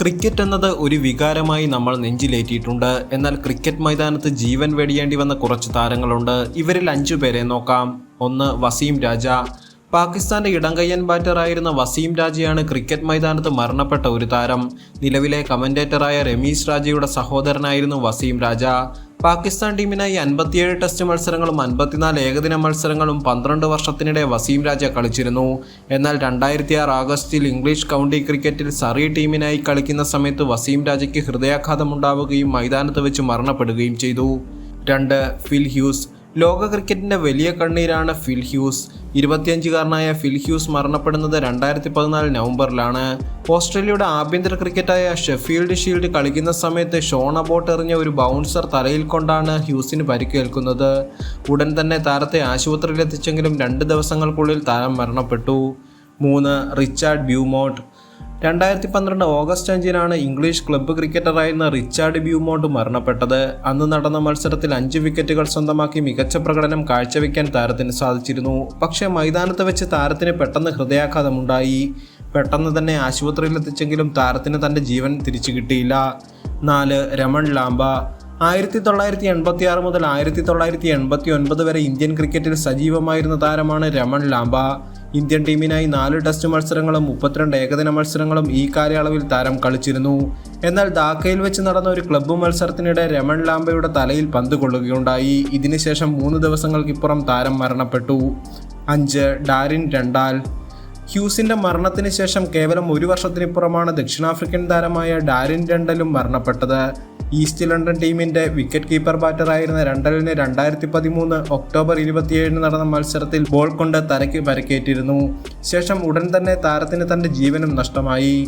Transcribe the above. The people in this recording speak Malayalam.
ക്രിക്കറ്റ് എന്നത് ഒരു വികാരമായി നമ്മൾ നെഞ്ചിലേറ്റിയിട്ടുണ്ട്. എന്നാൽ ക്രിക്കറ്റ് മൈതാനത്ത് ജീവൻ വെടിയേണ്ടി വന്ന കുറച്ച് താരങ്ങളുണ്ട്. ഇവരിൽ അഞ്ചു പേരെ നോക്കാം. ഒന്ന് വസീം രാജ. പാകിസ്ഥാന്റെ ഇടങ്കയ്യൻ ബാറ്ററായിരുന്ന വസീം രാജയാണ് ക്രിക്കറ്റ് മൈതാനത്ത് മരണപ്പെട്ട ഒരു താരം. നിലവിലെ കമന്റേറ്ററായ രമീഷ് രാജയുടെ സഹോദരനായിരുന്നു വസീം രാജ. പാകിസ്ഥാൻ ടീമിനായി അൻപത്തിയേഴ് ടെസ്റ്റ് മത്സരങ്ങളും അൻപത്തിനാല് ഏകദിന മത്സരങ്ങളും പന്ത്രണ്ട് വർഷത്തിനിടെ വസീം രാജ കളിച്ചിരുന്നു. എന്നാൽ രണ്ടായിരത്തി ആറ് ആഗസ്റ്റിൽ ഇംഗ്ലീഷ് കൗണ്ടി ക്രിക്കറ്റിൽ സറി ടീമിനായി കളിക്കുന്ന സമയത്ത് വസീം രാജയ്ക്ക് ഹൃദയാഘാതമുണ്ടാവുകയും മൈതാനത്ത് വെച്ച് മരണപ്പെടുകയും ചെയ്തു. രണ്ട് ഫിൽ ഹ്യൂസ് ലോക ക്രിക്കറ്റിന്റെ വലിയ കണ്ണീരാണ് ഫിൽ ഹ്യൂസ്. ഇരുപത്തിയഞ്ചുകാരനായ ഫിൽ ഹ്യൂസ് മരണപ്പെടുന്നത് രണ്ടായിരത്തി പതിനാല് നവംബറിലാണ്. ഓസ്ട്രേലിയയുടെ ആഭ്യന്തര ക്രിക്കറ്റായ ഷെഫീൽഡ് ഷീൽഡ് കളിക്കുന്ന സമയത്ത് ഷോൺ അബോട്ട് എറിഞ്ഞ ഒരു ബൗൺസർ തലയിൽ കൊണ്ടാണ് ഹ്യൂസിന് പരിക്കേൽക്കുന്നത്. ഉടൻ തന്നെ താരത്തെ ആശുപത്രിയിലെത്തിച്ചെങ്കിലും രണ്ട് ദിവസങ്ങൾക്കുള്ളിൽ താരം മരണപ്പെട്ടു. മൂന്ന് റിച്ചാർഡ് ബ്യൂമോട്ട് രണ്ടായിരത്തി പന്ത്രണ്ട് ഓഗസ്റ്റ് അഞ്ചിനാണ് ഇംഗ്ലീഷ് ക്ലബ്ബ് ക്രിക്കറ്ററായിരുന്ന റിച്ചാർഡ് ബ്യൂമോണ്ട് മരണപ്പെട്ടത്. അന്ന് നടന്ന മത്സരത്തിൽ അഞ്ച് വിക്കറ്റുകൾ സ്വന്തമാക്കി മികച്ച പ്രകടനം കാഴ്ചവെക്കാൻ താരത്തിന് സാധിച്ചിരുന്നു. പക്ഷേ മൈതാനത്ത് വെച്ച് താരത്തിന് പെട്ടെന്ന് ഹൃദയാഘാതമുണ്ടായി. പെട്ടെന്ന് തന്നെ ആശുപത്രിയിലെത്തിച്ചെങ്കിലും താരത്തിന് തന്റെ ജീവൻ തിരിച്ചു കിട്ടിയില്ല. നാല് രമൺ ലാംബ. ആയിരത്തി തൊള്ളായിരത്തി എൺപത്തി ആറ് മുതൽ ആയിരത്തി തൊള്ളായിരത്തി എൺപത്തി ഒൻപത് വരെ ഇന്ത്യൻ ക്രിക്കറ്റിൽ സജീവമായിരുന്ന താരമാണ് രമൺ ലാംബ. ഇന്ത്യൻ ടീമിനായി നാല് ടെസ്റ്റ് മത്സരങ്ങളും മുപ്പത്തിരണ്ട് ഏകദിന മത്സരങ്ങളും ഈ കാലയളവിൽ താരം കളിച്ചിരുന്നു. എന്നാൽ ധാക്കയിൽ വെച്ച് നടന്ന ഒരു ക്ലബ്ബ് മത്സരത്തിനിടെ രമൺ ലാംബയുടെ തലയിൽ പന്ത് കൊള്ളുകയുണ്ടായി. ഇതിനുശേഷം മൂന്ന് ദിവസങ്ങൾക്കിപ്പുറം താരം മരണപ്പെട്ടു. അഞ്ച് ഡാരിൻ രണ്ടാൽ. ഹ്യൂസിന്റെ മരണത്തിന് ശേഷം കേവലം ഒരു വർഷത്തിനിപ്പുറമാണ് ദക്ഷിണാഫ്രിക്കൻ താരമായ ഡാരിൻ രണ്ടലും മരണപ്പെട്ടത്. ഈസ്റ്റ് ലണ്ടൻ ടീമിന്റെ വിക്കറ്റ് കീപ്പർ ബാറ്ററായിരുന്ന രണ്ടലിന് രണ്ടായിരത്തി പതിമൂന്ന് ഒക്ടോബർ ഇരുപത്തിയേഴിന് നടന്ന മത്സരത്തിൽ ബോൾ കൊണ്ട് തലയ്ക്ക് പരക്കേറ്റിരുന്നു. ശേഷം ഉടൻ തന്നെ താരത്തിന് തന്റെ ജീവനും നഷ്ടമായി.